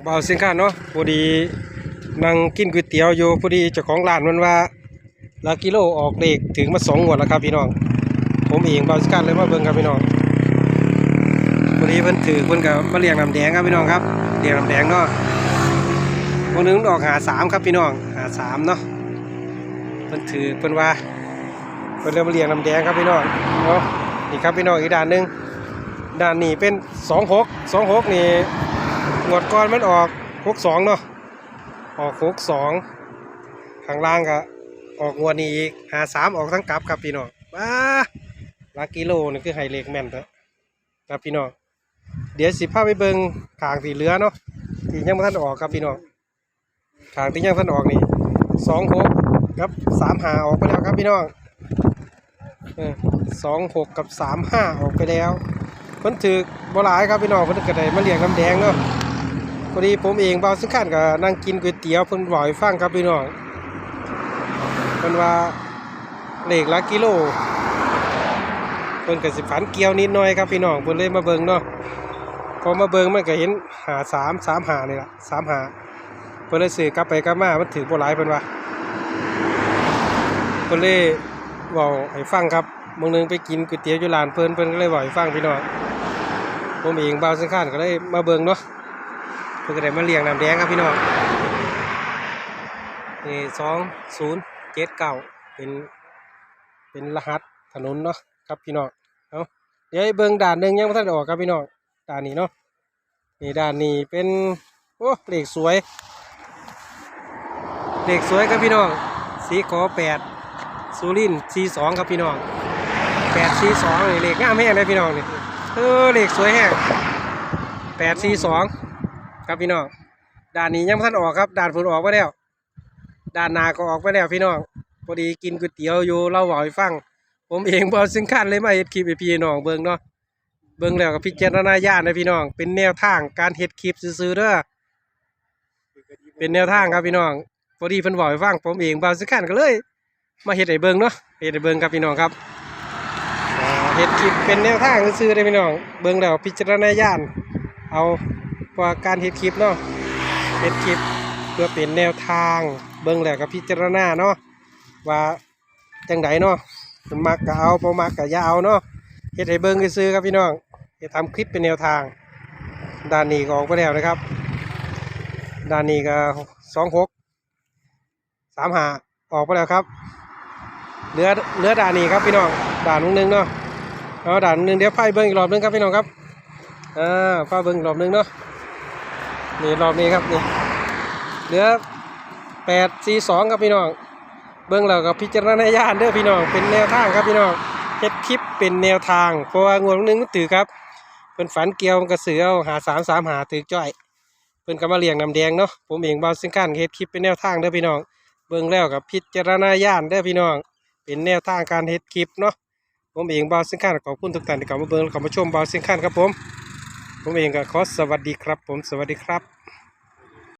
เบาสินค้าเนาะพอดีนั่งกินก๋วยเตี๋ยวอยู่พอดีเจ้าของร้านมันว่าลากิโลออกเลขถึงมาสองงวดแล้วครับพี่น้อง ผมเองเบาสินค้าเลยมาเบิ่งครับพี่น้องพอดีเพิ่นถือเพิ่นก็มาเรียงน้ำแดงครับพี่น้องครับเรียงน้ำแดงเนาะวันนึงออกหาสามครับพี่น้องหาสามเนาะเพิ่นถือเพิ่นว่าเพิ่นเลยมาเรียงน้ำแดงครับพี่น้องเนาะนี่ครับพี่น้องอีกด้านหนึ่งด้านนี้เป็นสองหกสองหกนี่ งวดก่อนมันออกหกสองเนาะออกหกสองข้างล่างก็ออกงวดนี้อีกหาสามออกทั้งกลับครับพี่น้องว้าลักกิโลนี่คือไฮเลกแมนเถอะครับพี่น้องเดี๋ยวสิพาไปเบิงขางที่เหลือเนาะที่ยังไม่ทันออกครับพี่น้องขางที่ยังทันออกนี่สองหกกับสามหาออกไปแล้วครับพี่น้องสองหกกับสามห้าออกไปแล้วเพิ่นถือบหลายครับพี่น้องเพิ่นก็ไดมาเลี้ยงน้ำแดงเนาะ พอดีผมเองเบาสังขันก็นั่งกินก๋วยเตี๋ยวเพิ่นบ่อยฟังครับพี่น้องเพิ่นว่าเลขละกิโลเพิ่นก็สิฝันเกี่ยวนิดหน่อยครับพี่น้องเพิ่นเลยมาเบิ่งเนาะพอมาเบิ่งมันก็เห็นหาสามสามหานี่ล่ะสามหาเพิ่นเลยซื้อกลับไปกลับมามันถือโบ่หลายเพิ่นว่าเพิ่นเลยเว้าให้ฟังครับบางนึงไปกินก๋วยเตี๋ยวอยู่ร้านเพิ่นเพิ่นก็เลยบอกให้ฟังพี่น้องผมเองเบาสังขารก็เลยมาเบิ่งเนาะ เพิ่นก็ได้มาเลี้ยงน้ำแดงครับพี่น้องนี่สองศูนย์เจ็ดเก้าเป็น เป็นรหัสถนนเนาะครับพี่น้องเอาเดี๋ยวให้เบิ่งด่านหนึ่งยังไม่ทันออกครับพี่น้องด่านนี้เนาะนี่ด่านนี้เป็นโอ้เหลขสวยเหลขสวยครับพี่น้องสีขอแปดสุรินสีสองครับพี่น้องแปดสีสองนี่เลขงามแห้งเลยพี่น้องนี่เออเหลขสวยแห้งแปดสีสอง ครับพี่น้องด่านนี้ยังไม่ทันออกครับด่านฝนออกไปแล้วด่านนาก็ออกไปแล้วพี่น้องพอดีกินก๋วยเตี๋ยวอยู่เล่าบอกให้ฟัง ผมเองบอซึ่งขั้นเลยมาเฮ็ดคลิปให้พี่น้องเบิ่งเนาะเบิ่งแล้วก็พิจารณาญาณนะพี่น้อง เป็นแนวทางการเฮ็ดคลิปซื่อๆเด้อเป็นแนวทางครับพี่น้องพอดีเพิ่นบอกให้ฟังผมเองบอซึ่งขั้นก็เลย มาเฮ็ดให้เบิ่งเนาะเฮ็ดให้เบิ่งครับพี่น้องครับเฮ็ดคลิปเป็นแนวทางซื่อๆเลยพี่น้อง เบิ่งแล้วพิจารณาญาณเอา ว่าการเฮ็ดคลิปเนาะเฮ็ดคลิปเพื่อเป็นแนวทางเบิ่งแล้วก็พิจารณาเนาะว่าจังไดเนาะมันมักก็เอาบ่มักก็อย่าเอาเนาะเฮ็ดให้เบิ่งซื่อครับพี่น้องเฮ็ดทำคลิปเป็นแนวทาง ด้านนี้ก็ออกไปแล้วนะครับ ด้านนี้ก็26 35ออกไปแล้วครับเหลือเหลือด่านนี้ครับพี่น้องด่านนึงนึงเนาะเอาด่านนึงเดี๋ยวไฟเบิ้งอีกรอบนึงครับพี่น้องครับอ่าไฟเบิ้งอีกรอบนึงเนาะ นี่รอบนี้ครับนี่เหลือแปดสี่สองครับพี่น้อง เบิ้องแล้วก็พิจารณาญาณเด้อพี่น้องเป็นแนวทางครับพี่น้องเฮ็ดคลิปเป็นแนวทางเพราะว่างวดนึงมันถือครับเป็นฝันเกี่ยวกระเสือหาสามสามหาถือจ้อยเพิ่นก็มาเลี้ยงน้ำแดงเนาะผมเองบางสิ่งการเฮ็ดคลิปเป็นแนวทางเด้อพี่น้อง เบิ่งแล้วกับพิจารณาญาณเด้อพี่น้อง เป็นแนวทางการเฮ็ดคลิปเนาะผมเองบาวสิงคันขอบคุณทุกท่านที่เข้ามาเบิ่งเข้ามาชมบาวสิงคันครับผม ผมเองก็ขอสวัสดีครับ ผมสวัสดีครับ